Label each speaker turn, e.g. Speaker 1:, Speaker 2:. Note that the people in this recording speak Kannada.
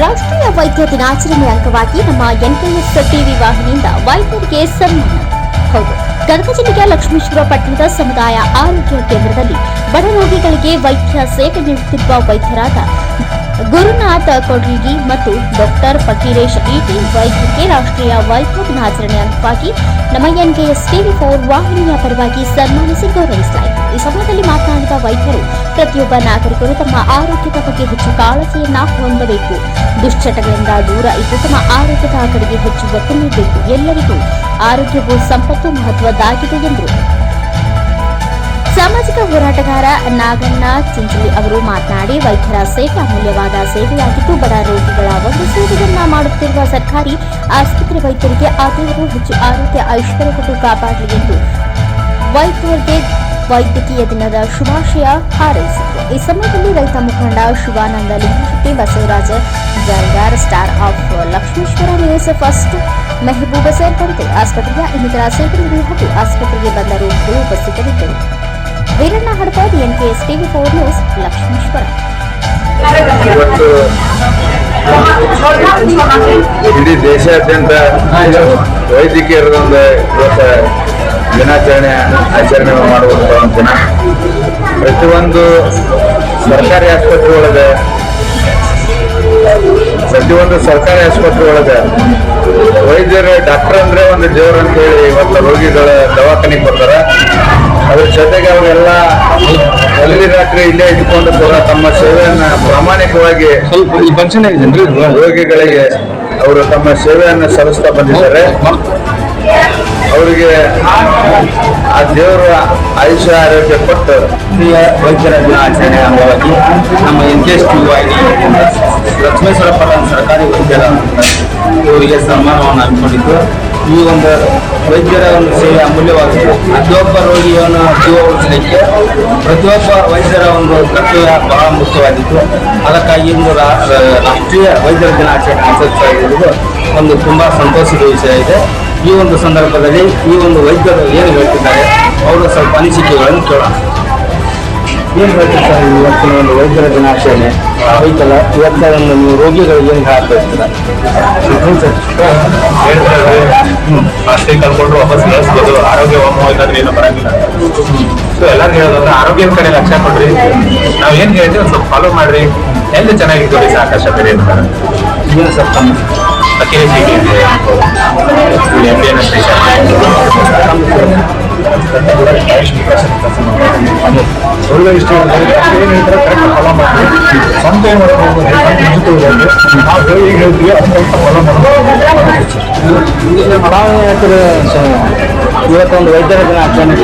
Speaker 1: ರಾಷ್ಟ್ರೀಯ ವೈದ್ಯ ದಿನಾಚರಣೆ ಅಂಗವಾಗಿ ನಮ್ಮ ಎನ್ಕೆಎಸ್ ಟಿವಿ ವಾಹಿನಿಯಿಂದ ವೈದ್ಯರಿಗೆ ಸನ್ಮಾನ. ಹೌದು, ಗದಗ ಜಿಲ್ಲೆಯ ಲಕ್ಷ್ಮೇಶ್ವರ ಪಟ್ಟಣದ ಸಮುದಾಯ ಆರೋಗ್ಯ ಕೇಂದ್ರದಲ್ಲಿ ಬಡ ರೋಗಿಗಳಿಗೆ ವೈದ್ಯ ಸೇವೆ ನೀಡುತ್ತಿರುವ ವೈದ್ಯರಾದ ಗುರುನಾಥ್ ಕೊಡ್ಲಿಗಿ ಮತ್ತು ಡಾಕ್ಟರ್ ಫಕೀರೇಶ್ ಇಟಿ ವೈದ್ಯಕೀಯ ರಾಷ್ಟ್ರೀಯ ವೈದ್ಯ ದಿನಾಚರಣೆ ಅಂಗವಾಗಿ ನಮ್ಮ ಎನ್ಕೆಎಸ್ ಟಿವಿ ಫೋರ್ ವಾಹಿನಿಯ ಪರವಾಗಿ ಸನ್ಮಾನಿಸಿ ಗೌರವಿಸಲಾಯಿತು. ಈ ಸಮಯದಲ್ಲಿ ಮಾತನಾಡಿದ ವೈದ್ಯರು, ಪ್ರತಿಯೊಬ್ಬ ನಾಗರಿಕರು ತಮ್ಮ ಆರೋಗ್ಯದ ಬಗ್ಗೆ ಹೆಚ್ಚು ಕಾಳಜಿಯನ್ನ ಹೊಂದಬೇಕು. ದುಶ್ಚಟಗಳಿಂದ ದೂರ ಇದ್ದು ತಮ್ಮ ಆರೋಗ್ಯದ ಕಡೆಗೆ ಹೆಚ್ಚು ಒತ್ತು ನೀಡಬೇಕು. ಎಲ್ಲರಿಗೂ ಆರೋಗ್ಯವು ಸಂಪತ್ತು ಮಹತ್ವದ್ದಾಗಿದೆ ಎಂದರು. ಸಾಮಾಜಿಕ ಹೋರಾಟಗಾರ ನಾಗಣ್ಣ ಚಿಂಚಲಿ ಅವರು ಮಾತನಾಡಿ, ವೈದ್ಯರ ಸೇವೆ ಅಮೂಲ್ಯವಾದ ಸೇವೆಯಾಗಿದ್ದು ಬಡ ರೋಗಿಗಳ ಒಂದು ಸೇವೆಯನ್ನ ಮಾಡುತ್ತಿರುವ ಸರ್ಕಾರಿ ಆಸ್ಪತ್ರೆ ವೈದ್ಯರಿಗೆ ಆ ಹೆಚ್ಚು ಆರೋಗ್ಯ ಐಶ್ವರ್ಯ ಕೊಟ್ಟು ಕಾಪಾಡಲಿ ಎಂದು ವೈದ್ಯರಿಗೆ ವೈದ್ಯಕೀಯ ದಿನದ ಶುಭಾಶಯ ಹಾರೈಸಿದರು. ಈ ಸಮಯದಲ್ಲಿ ರೈತ ಮುಖಂಡ Shivananda Lingashetti Basavaraja Jalgar star of Lakshmeshwar news first Mehbooba ಸೇರಿದಂತೆ ಆಸ್ಪತ್ರೆಯ ಇನ್ನಿತರ ಸೇವೆಗಳು ಹಾಗೂ ಆಸ್ಪತ್ರೆಗೆ ಬಂದ ರೋಗಿಗಳು ಉಪಸ್ಥಿತರಿದ್ದರು. Veeranna Hadapad S TV, four news, Lakshmeshwar.
Speaker 2: ಇಡೀ ದೇಶಾದ್ಯಂತ ವೈದ್ಯಕೀಯರದೊಂದು ಇವತ್ತು ದಿನಾಚರಣೆ ಆಚರಣೆ ಮಾಡುವಂಥ ಒಂದು ದಿನ. ಪ್ರತಿಯೊಂದು ಸರ್ಕಾರಿ ಆಸ್ಪತ್ರೆ ಒಳಗೆ ಪ್ರತಿಯೊಂದು ಸರ್ಕಾರಿ ಆಸ್ಪತ್ರೆ ಒಳಗೆ ವೈದ್ಯರು ಡಾಕ್ಟರ್ ಅಂದ್ರೆ ಒಂದು ದೇವ್ರು ಅಂತ ಹೇಳಿ ಇವತ್ತು ರೋಗಿಗಳ ದವಾಖಾನೆಗೆ ಬರ್ತಾರೆ. ಅದ್ರ ಜೊತೆಗೆ ಅವರೆಲ್ಲ ಅಲ್ಲಿ ರಾತ್ರಿ ಇಲ್ಲೇ ಇಟ್ಕೊಂಡು ಕೂಡ ತಮ್ಮ ಸೇವೆಯನ್ನ ಪ್ರಾಮಾಣಿಕವಾಗಿ
Speaker 3: ಸ್ವಲ್ಪ ಈ ಫಂಕ್ಷನ್ ಆಗಿದೇನ್ರಿ
Speaker 2: ರೋಗಿಗಳಿಗೆ ಅವರು ತಮ್ಮ ಸೇವೆಯನ್ನು ಸಲ್ಲಿಸ್ತಾ ಬಂದಿದ್ದಾರೆ. ಅವರಿಗೆ ಆ ದೇವರ ಆಯುಷ ಆರೋಗ್ಯ ಕೊಟ್ಟು
Speaker 3: ಪ್ರಿಯ ವೈದ್ಯರ ದಿನಾಚರಣೆ ಅಂಗವಾಗಿ ನಮ್ಮ ಎನ್ ಕೆ ಎಸ್ ಟಿ ಆಗಿ ಲಕ್ಷ್ಮೇಶ್ವರ ಪಟ್ಟಣ ಸರ್ಕಾರಿ ವೈದ್ಯರ ಇವರಿಗೆ ಸನ್ಮಾನವನ್ನು ಹಮ್ಮಿಕೊಂಡಿದ್ದು ಈ ಒಂದು ವೈದ್ಯರ ಒಂದು ಸೇವೆ ಅಮೂಲ್ಯವಾಗಿದೆ ಪ್ರತಿಯೊಬ್ಬ ರೋಗಿಯನ್ನು ಜೀವ ಉಳಿಸಲಿಕ್ಕೆ ಪ್ರತಿಯೊಬ್ಬ ವೈದ್ಯರ ಒಂದು ಕರ್ತವ್ಯ ಬಹಳ ಮುಖ್ಯವಾಗಿತ್ತು. ಅದಕ್ಕಾಗಿ ಇಂದು ರಾಷ್ಟ್ರೀಯ ವೈದ್ಯರ ದಿನಾಚರಣೆ ಆಚರಿಸ್ತಾ ಇರುವುದು ಒಂದು ತುಂಬ ಸಂತೋಷದ ವಿಷಯ ಇದೆ. ಈ ಒಂದು ಸಂದರ್ಭದಲ್ಲಿ ಈ ಒಂದು ವೈದ್ಯರು ಏನು ಹೇಳ್ತಿದ್ದಾರೆ? ಅವರು ಸ್ವಲ್ಪ ಅನಿಸಿಕೆಗಳನ್ನು ಕೇಳೋಣ. ಏನು ಹೇಳ್ತೀರಿ ಸರ್ ಇವತ್ತಿನ ಒಂದು ವೈದ್ಯರ ದಿನಾಚರಣೆ? ಐತಲ್ಲ ಇವತ್ತೊಂದು ನೀವು ರೋಗಿಗಳಿಗೆ ಏನು ಹಾಕ್ಬೇಕಿಲ್ಲ
Speaker 4: ಅಷ್ಟೇ ಕಲ್ಕೊಂಡು ವಾಪಸ್ ಕಳಿಸ್ಬೋದು. ಆರೋಗ್ಯ ಹೋಗ್ಬೇಕಾದ್ರೆ ಏನೂ ಬರಂಗಿಲ್ಲ. ಸೊ ಎಲ್ಲಾರು ಹೇಳೋದಂದ್ರೆ ಆರೋಗ್ಯದ ಕಡೆ ಲಕ್ಷ ಕೊಡ್ರಿ. ನಾವು ಏನ್ ಹೇಳ್ತೀವಿ ಒಂದ್ ಸ್ವಲ್ಪ ಫಾಲೋ ಮಾಡ್ರಿ. ಎಲ್ಲಿ ಚೆನ್ನಾಗಿದ್ದೀವಿ ಸಾಕಷ್ಟ ಬೇರೆ ಅಂತಾರೆ
Speaker 3: ಏನು ಸರ್ ತಮ್ಮ.
Speaker 4: ಚೀಟಿ ಇದೆ ಎಂ ಬಿ ಎನ್
Speaker 2: ಒಳ್ಳೆ ಇಷ್ಟ ಏನು ಹೇಳ್ತಾರೆ ಕರೆಕ್ಟ್ ಫಾಲೋ ಮಾಡಿ ಸ್ವಂತ ಏನು ಮಾಡೋದು ನಾವು ಈಗ ಹೇಳ್ತೀವಿ ಅದನ್ನ ಫಾಲೋ ಮಾಡೋದು
Speaker 3: ಇವತ್ತೊಂದು ವೈದ್ಯರ ದಿನಾಚರಣೆ